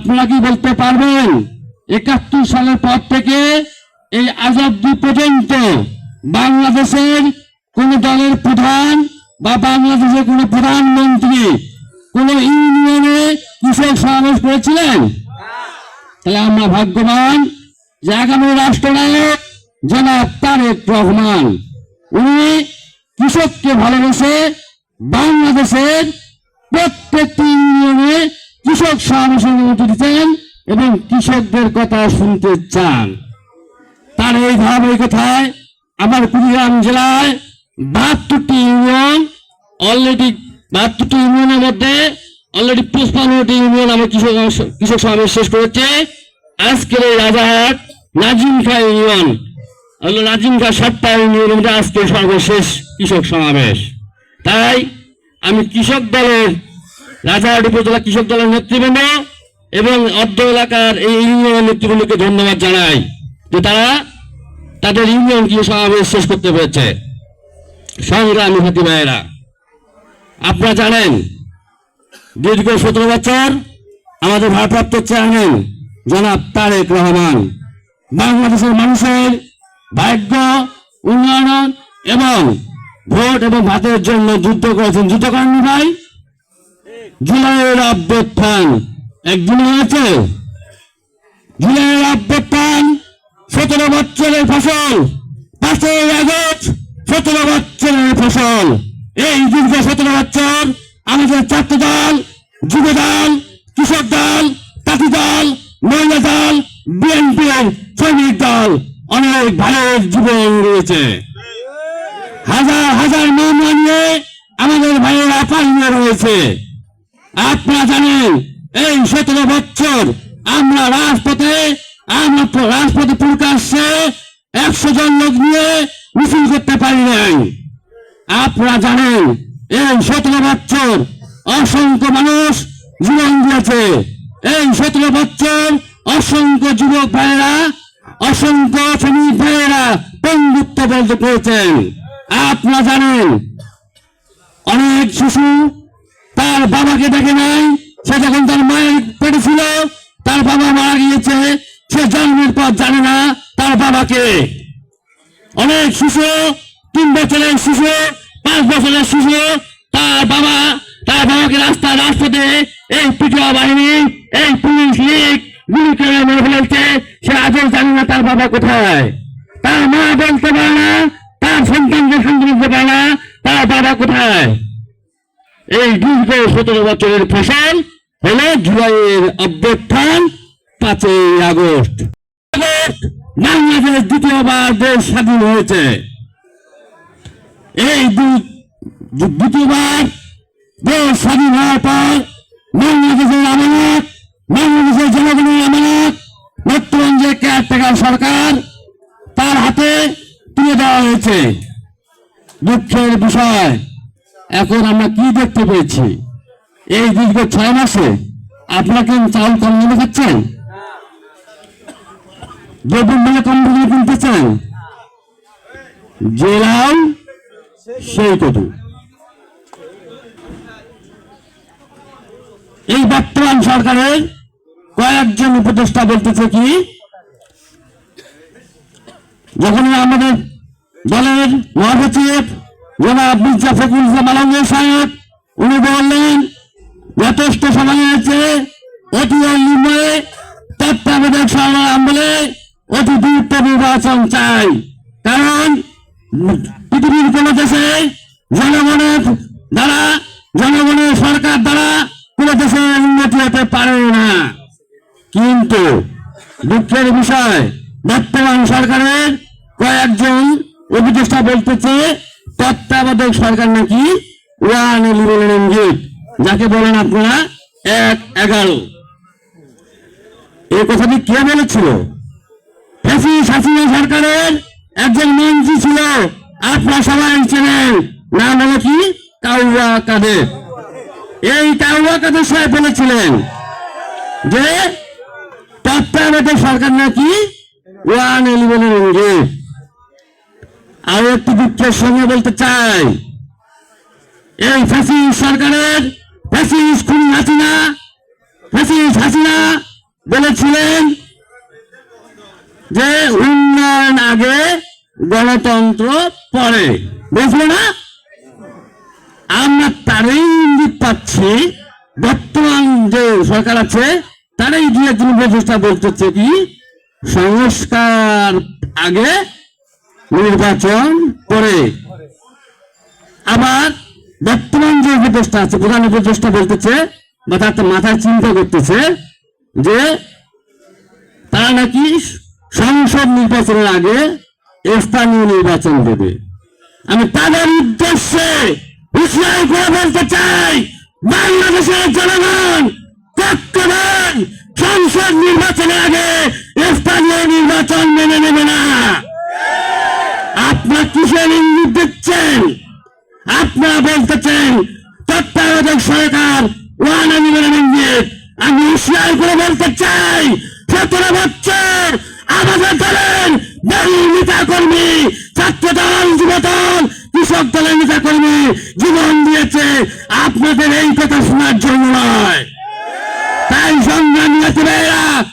আপনারা কি বলতে পারবেন? একাত্তর সালের পর থেকে এই আজ অব্দি পর্যন্ত বাংলাদেশের কোন দলের প্রধান বা বাংলাদেশের কোন প্রধানমন্ত্রী কোন ইউনিয়নে কৃষক সমাবেশ করেছিলেন? তাহলে আমরা ভাগ্যবান যে আগামী রাষ্ট্রনায়ক জনাব তারেক রহমান, উনি কৃষককে ভালোবেসে বাংলাদেশের প্রত্যেকটি ইউনিয়নে কৃষক অনুমতি দিতেন এবং কৃষকদের কথা শুনতে চান। তার এই ধারাবাহিকতায় আমার কুড়িগ্রাম জেলায় বাহাত্তরটি ইউনিয়ন অলরেডি বাহাত্তরটি ইউনিয়নের মধ্যে অলরেডি পঁচপান্নটি ইউনিয়ন আমার কৃষক কৃষক সমাবেশ শেষ করেছে। আজকের এই রাজাহাট নাজিম খা ইউনিয়ন নাজিম খা সাতটা ইউনিয়নের মধ্যে আজকে সর্বশেষ কৃষক সমাবেশ। তাই আমি কৃষক দলের রাজাহাট উপজেলা কৃষক দলের নেতৃবৃন্দ এবং অর্ধ এলাকার এই ইউনিয়নের নেতৃবৃন্দকে ধন্যবাদ জানাই যে তারা তাদের ইউনিয়ন কি সমাবেশ শেষ করতে পেরেছে। সংগ্রামী হাতি ভাইয়েরা, আপনারা জানেন, দীর্ঘ সতেরো বছর আমাদের ভারপ্রাপ্ত চেয়ারম্যান জনাব তারেক রহমান বাংলাদেশের মানুষের ভাগ্য, উন্নয়ন এবং ভোট এবং ভাতের জন্য যুদ্ধ করেছেন। যুদ্ধ করেননি ভাই? জুলাইয়ের অভ্যুত্থান। একদিন হয়েছে জুলাইয়ের অভ্যুত্থান, সতেরো বছরের ফসল। পাঁচই আগস্ট, সতেরো বছরের ফসল। এই দীর্ঘ সতেরো বছর আমাদের ছাত্র দল, যুব দল, কৃষক দল তাঁতি দল, মহিলা দল বিএনপির শ্রমিক দল অনেক ভাইয়ের জীবন রয়েছে হাজার হাজার মামলা নিয়ে আমাদের ভাইয়েরা পালিয়ে রয়েছে। আপনারা জানেন, এই সতেরো বছর আমরা রাজপথে আমরা রাজপথে প্রকাশ্যে একশো জন লোক নিয়ে মিছিল করতে পারি নাই। আপনারা জানেন, এই সতেরো বছর অসংখ্য মানুষ জীবন দিয়েছে। এই সতেরো বছর অসংখ্য যুবক ভাইয়েরা, অসংখ্য শ্রমিক ভাইয়েরা বন্ধুত্ব বলতে পেরেছেন। আপনারা জানেন, অনেক শিশু তার বাবাকে দেখে নাই সে যখন তার মায়ের পেটে ছিল, তার বাবা মারা গিয়েছে। সে জন্মের পর জানে না তার বাবাকে। অনেক শিশু, তিন বছরের শিশু, পাঁচ বছরের শিশু, তার বাবা, তার বাবাকে রাস্তা রাস্তাতে এই পিঠা বাহিনী, এই পুলিশ লীগ গুলি করে মেরে ফেলেছে। সে আজও জানে না তার বাবা কোথায়। তার মা বলতে পারে না, তার সন্তানকে সন্তান দিতে পারে না, তার বাবা কোথায়? এই দীর্ঘ সতেরো বছরের ফসল হলো জুলাইয়ের অভ্যুত্থান পাঁচই আগস্ট। বাংলাদেশ দ্বিতীয়বার দেশ স্বাধীন হয়েছে। এই দ্বিতীয়বার দেশ স্বাধীন হওয়ার পর বাংলাদেশের আমানত, বাংলাদেশের জনগণের আমানত বর্তমান যে কেয়ারটেকার সরকার, তার হাতে তুলে দেওয়া হয়েছে। দুঃখের বিষয়, এখন আমরা দেখতে পেয়েছি। এই দীর্ঘ ছয় মাসে আপনারা কি কম দামে খাচ্ছেন দ্রব্যমূল্য কম যে লাউ সেই এই বর্তমান সরকারের কয়েকজন উপদেষ্টা বলতেছে কি যখন আমাদের দলের মহাসচিব জনাব মির্জা ফখরুল ইসলাম সাহেব উনি বললেন, যথেষ্ট সময় আছে নির্ণয়ে তত্ত্বাবধায়ক সরকার আমলে অতি দ্রুত নির্বাচন চাই। কারণ পৃথিবীর কোন দেশে জনগণের দ্বারা, জনগণের সরকার দ্বারা কোন দেশে উন্নতি হতে পারে না। কিন্তু দুঃখের বিষয়, বর্তমান সরকারের কয়েকজন উপদেষ্টা বলতেছে, তত্ত্বাবধায়ক সরকার নাকি ওয়ান যাকে বলেন আপনারা, এক এগারো। এই কথাটি কে বলেছিল? সরকারের একজন মন্ত্রী ছিল আপনারা সবাই চেনেন নাম হলো কি? কাউয়া কাদের। এই কাউয়া কাদের সাহেব বলেছিলেন যে তত্ত্বাবধায়ক সরকার নাকি ওয়ান ইলেভেনের ইঙ্গিত আর একটু দুঃখের সঙ্গে বলতে চাই। এই ফ্যাসিস সরকারের ফ্যাসিস খুনি হাসিনা হাসিনা বলেছিলেন যে উন্নয়ন আগে গণতন্ত্র পরে, বুঝলো না? আমরা তারই ইঙ্গিত পাচ্ছি, বর্তমান যে সরকার আছে, তারাই দিয়ে তিনি প্রচেষ্টা বলতেছে কি? সংস্কার আগে নির্বাচন পরে। আবার বর্তমান যে উপদেষ্টা আছে, প্রধান উপদেষ্টা বলতেছে, বা তার মাথায় চিন্তা করতেছে, যে তারা নাকি সংসদ নির্বাচনের আগে স্থানীয় নির্বাচন দেবে। আমি তাদের উদ্দেশ্যে হুঁশিয়ারি করে বলতে চাই, বাংলাদেশের জনগণ সংসদ নির্বাচনের আগে স্থানীয় নির্বাচন মেনে নেবে না আপনার কিসের ইঙ্গিত দিচ্ছেন আপনারা বলতেছেন তত্ত্বাবধায়ক সরকার ওয়ান আনিবেন ইঙ্গিত আমি হুঁশিয়ারি করে বলতে চাই সতেরো বছর আমাদের দলের বহু নেতা কর্মী ছাত্র দল যুব কৃষক দলের নেতা কর্মী জীবন দিয়েছে। আপনাদের এই কথা শোনার জন্য নয়। তাই সংগ্রামী নেতারা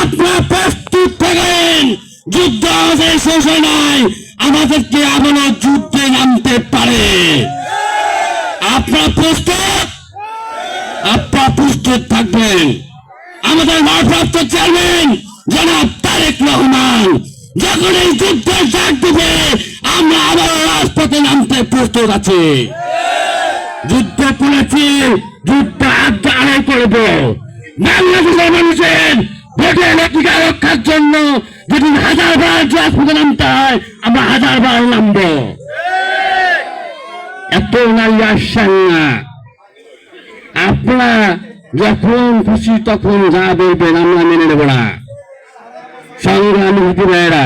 আপনারা প্রস্তুত থাকেন। যুদ্ধ শেষ নাই। আমাদেরকে আবারও যুদ্ধে নামতে পারে। আপনারা প্রস্তুত? আপনারা প্রস্তুত থাকবেন। আমাদের ভারপ্রাপ্ত চেয়ারম্যান জনাব তারেক রহমান। যখন এই যুদ্ধের ডাক দিবে, আমরা আবার রাজপথে নামতে প্রস্তুত আছি। যুদ্ধ করেছি, যুদ্ধ আড়াই করব। বাংলাদেশের মানুষের ভোটের অধিকার রক্ষার জন্য যদি হাজার বার রাজপথে নামতে হয়, আমরা হাজার বার নামবো। এত নারী আসছেন না। আপনারা যখন খুশি তখন যা বলবেন, আমরা মেনে নেব না। সংগ্রামী ভাইয়েরা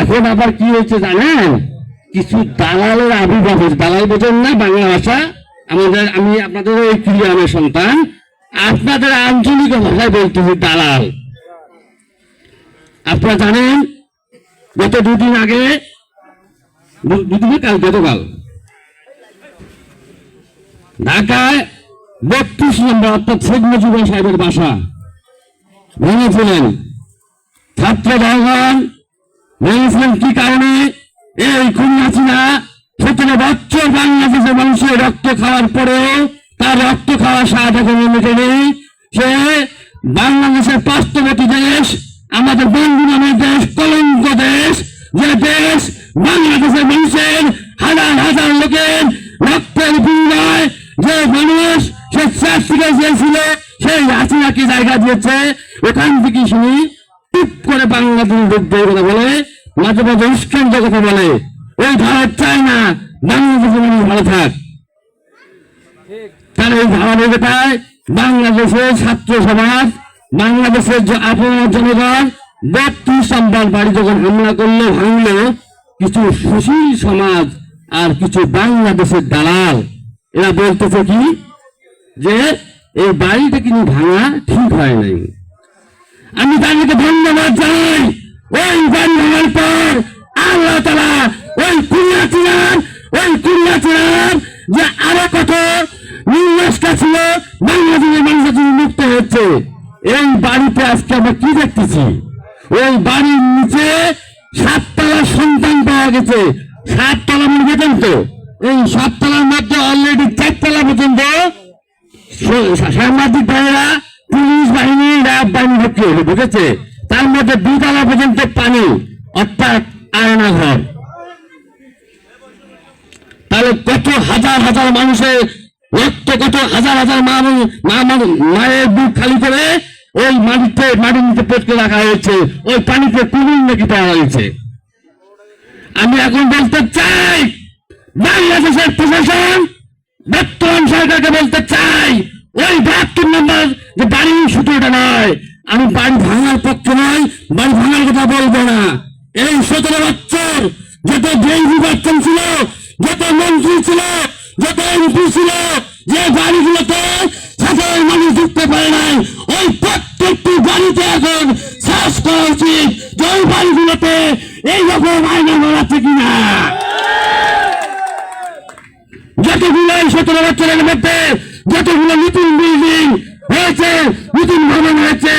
এখন আবার কি হয়েছে জানেন? কিছু দালালের আবির্ভাব হয়েছে। দালাল বোঝেন না বাংলা ভাষা? আমাদের, আমি আপনাদের ওই ক্রিয়ামের সন্তান। আপনাদের আঞ্চলিক ভাষায় বলতেছি দালাল। আপনারা জানেন, গত দুদিন আগে দুদিন কাল, গতকাল, ঢাকায় বত্রিশ নম্বর, অর্থাৎ শেখ মুজিবুর সাহেবের বাসা ভেঙেছিলেন। ছাত্র জনগণ ভেঙেছিলেন কি কারণে? এই খুলনাচিনা সতেরো বছর বাংলাদেশের মানুষের রক্ত খাওয়ার পরে তার রক্ত খাওয়ার স্বাদ এখনও মেটেনি সে বাংলাদেশের পার্শ্ববর্তী দেশ, আমাদের বন্ধু নামের দেশ, কলঙ্ক দেশ, যে দেশ বাংলাদেশের মানুষের হাজার হাজার লোকের রক্তের বিনিময় যে মানুষ সে থেকে চেয়েছিল সেই হাসিনাকে জায়গা দিয়েছে। এখান থেকে শুনি টুপ করে বাংলাদেশ বিরুদ্ধে কথা বলে, মাঝে মাঝে উস্কান্ত কথা বলে। ওই ভারত চায় না বাংলাদেশের মানুষ ভালো থাক। তার এই ধারাবাহিকতায় বাংলাদেশের ছাত্র সমাজ, বাংলাদেশের যে আপনার জনগণ, বত্রিশ নম্বর বাড়ি যখন হামলা করল, ভাঙলো, কিছু সুশীল সমাজ আর কিছু বাংলাদেশের দালাল, এরা বলতেছে কি? যে এই বাড়িটা কিন্তু ভাঙা ঠিক হয় নাই। আমি তাদেরকে ধন্যবাদ জানাই। ওই বাড়ি ভাঙার পর আল্লাহ তালা ওই কুড়িয়া চিনার ওই কুড়িয়া চিনার যে আরও কত নির্দেশটা ছিল, বাংলাদেশের মানুষের জন্য মুক্ত হচ্ছে এই বাড়িতে আজকে আমরা কি দেখতেছি? ওই বাড়ির নিচে সাততলা সন্তান পাওয়া গেছে। সাততলা মানে দেখেন তো? এই সাততলার মধ্যে অলরেডি চারতলা পর্যন্ত সাংবাদিক ভাইয়েরা হলো বুঝেছে? তার মধ্যে দুতলা পর্যন্ত পানি, অর্থাৎ আয়না ঘর তাহলে কত হাজার হাজার মানুষের, রক্ত কত হাজার হাজার মা মায়ের বুক খালি করে ওই মাটিতে, মাটির নিচে পটকে রাখা হয়েছে। ওই পানিতে কুমির নাকি পাওয়া হয়েছে। আমি এখন বলতে চাই, বাংলাদেশের প্রশাসন, বর্তমান সরকারকে বলতে চাই, ওই বাহাত্তর নম্বর যে বাড়ি ওটা নয় আমি বাড়ি ভাঙার পক্ষে নয় বাড়ি ভাঙার কথা বলব না। এই সতেরো বছর যত যেই নির্বাচন ছিল, যত মন্ত্রী ছিল, যত এমপি ছিল, যে বাড়িগুলোতে সাধারণ মানুষ ঢুকতে পারে নাই, ওই প্রত্যেকটি বাড়িতে এখন শ্বাস করা উচিত। ওই বাড়িগুলোতে এইরকম আইনা আছে কিনা? যতগুলো এই সতেরো বছরের মধ্যে, যতগুলো নতুন বিল্ডিং হয়েছে, নতুন ভবন হয়েছে,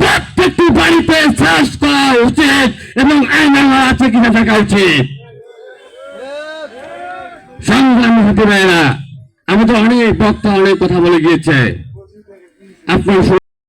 প্রত্যেকটি বাড়িতে সার্চ করা উচিত এবং আইন আছে কিনা থাকা উচিত। সংগ্রাম হতে পারে না। আমি তো অনেক বক্তা অনেক কথা বলে গিয়েছে। আপনার